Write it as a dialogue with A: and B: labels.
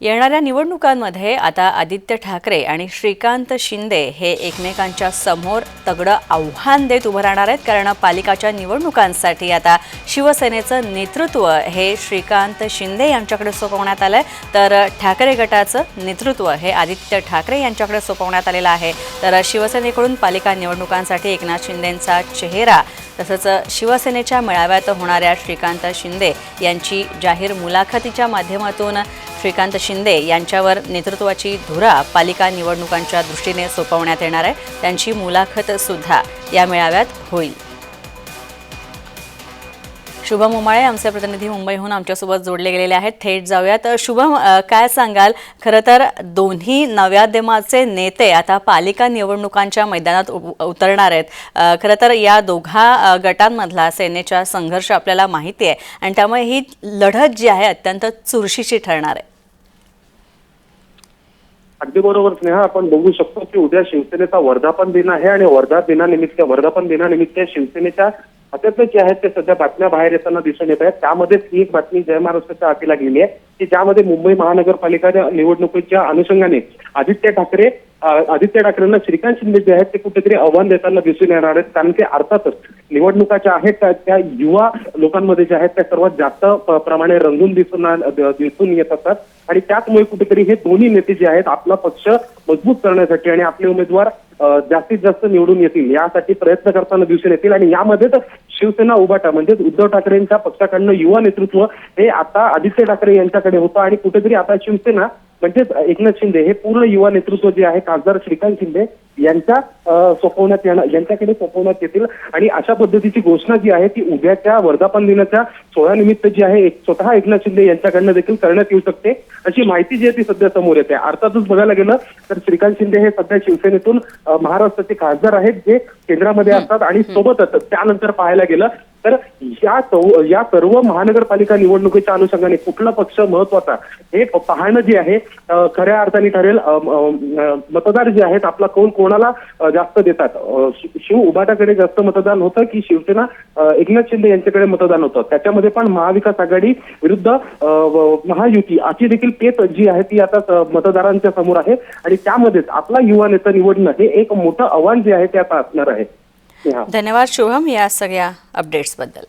A: येणाऱ्या निवडणुकांमध्ये आता आदित्य ठाकरे आणि श्रीकांत शिंदे हे एकमेकांच्या समोर तगडं आव्हान देत उभं राहणार आहेत. कारण पालिकाच्या निवडणुकांसाठी आता शिवसेनेचं नेतृत्व हे श्रीकांत शिंदे यांच्याकडे सोपवण्यात आलं आहे तर ठाकरे गटाचं नेतृत्व हे आदित्य ठाकरे यांच्याकडे सोपवण्यात आलेलं आहे. तर शिवसेनेकडून पालिका निवडणुकांसाठी एकनाथ शिंदेंचा चेहरा तसंच शिवसेनेच्या मेळाव्यात होणाऱ्या श्रीकांत शिंदे यांची जाहीर मुलाखतीच्या माध्यमातून श्रीकांत शिंदे यांच्यावर नेतृत्वाची धुरा पालिका निवडणुकांच्या दृष्टीने सोपवण्यात येणार आहे. त्यांची मुलाखतसुद्धा या मेळाव्यात होईल. शुभम उमाळे आमचे प्रतिनिधी मुंबईहून आमच्यासोबत जोडले गेलेले आहेत. थेट जाऊयात. शुभम काय सांगाल? खरं तर दोन्ही नव्याद्यमाचे नेते आता पालिका निवडणुकांच्या मैदानात उ- उतरणार आहेत. खरं तर या दोघा गटांमधला सेनेचा संघर्ष आपल्याला माहिती आहे. आणि त्यामुळे ही लढत जी आहे अत्यंत चुरशीची ठरणार आहे.
B: अगदी बरोबर स्नेहा. आपण बघू शकतो की उद्या शिवसेनेचा वर्धापन दिन आहे आणि वर्धा दिनानिमित्त वर्धापन दिनानिमित्त शिवसेनेच्या खात्यातले जे आहेत ते सध्या बातम्या बाहेर येताना दिसून येत आहेत. त्यामध्येच ही एक बातमी जय महाराष्ट्राच्या हातीला गेली आहे की ज्यामध्ये मुंबई महानगरपालिका निवडणुकीच्या अनुषंगाने आदित्य ठाकरे आदित्य ठाकरेंना श्रीकांत शिंदे जे आहेत ते कुठेतरी आव्हान देताना दिसून येणार आहेत. कारण की अर्थातच निवडणुका ज्या आहेत त्या- युवा लोकांमध्ये ज्या आहेत त्या सर्वात जास्त प्रमाणे रंगून दिसून दिसून येत असतात. आणि त्याचमुळे कुठेतरी हे दोन्ही नेते जे आहेत आपला पक्ष मजबूत करण्यासाठी आणि आपले उमेदवार जास्तीत जास्त निवडून येतील यासाठी प्रयत्न करताना दिसून येतील. आणि यामध्ये तर शिवसेना उभाटा म्हणजेच उद्धव ठाकरेंच्या पक्षाकडनं युवा नेतृत्व हे आता आदित्य ठाकरे यांच्याकडे होतं. आणि कुठेतरी आता शिवसेना म्हणजेच एकनाथ शिंदे हे पूर्ण युवा नेतृत्व जे आहे खासदार श्रीकांत शिंदे यांच्या सोपवण्यात येणार यांच्याकडे सोपवण्यात येतील. आणि अशा पद्धतीची घोषणा जी आहे ती उद्याच्या वर्धापन दिनाच्या सोहळ्यानिमित्त जी आहे एक- स्वतः एकनाथ शिंदे यांच्याकडनं देखील करण्यात येऊ शकते. अशी माहिती जी आहे ती सध्या समोर येते. अर्थातच बघायला गेलं तर श्रीकांत शिंदे हे सध्या शिवसेनेतून महाराष्ट्राचे खासदार आहेत जे केंद्रामध्ये असतात आणि सोबतच त्यानंतर पाहायला गेलं तर या या सर्व महानगरपालिका निवडणुकीच्या अनुषंगाने कुठला पक्ष महत्त्वाचा हे पाहणं जे आहे खऱ्या अर्थाने ठरेल मतदार जे आहेत आपला कौल कोणाला जास्त देतात? शिव उभाटाकडे जास्त मतदान होतं की शिवसेना एकनाथ शिंदे यांच्याकडे मतदान होतं? त्याच्यामध्ये पण महाविकास आघाडी विरुद्ध महायुती अशी देखील पेच जी आहे ती आता मतदारांच्या समोर आहे. आणि त्यामध्येच आपला युवा नेता निवडणं हे एक मोठं आव्हान जे आहे ते आता असणार आहे.
A: धन्यवाद शुभम या सगळ्या अपडेट्सबद्दल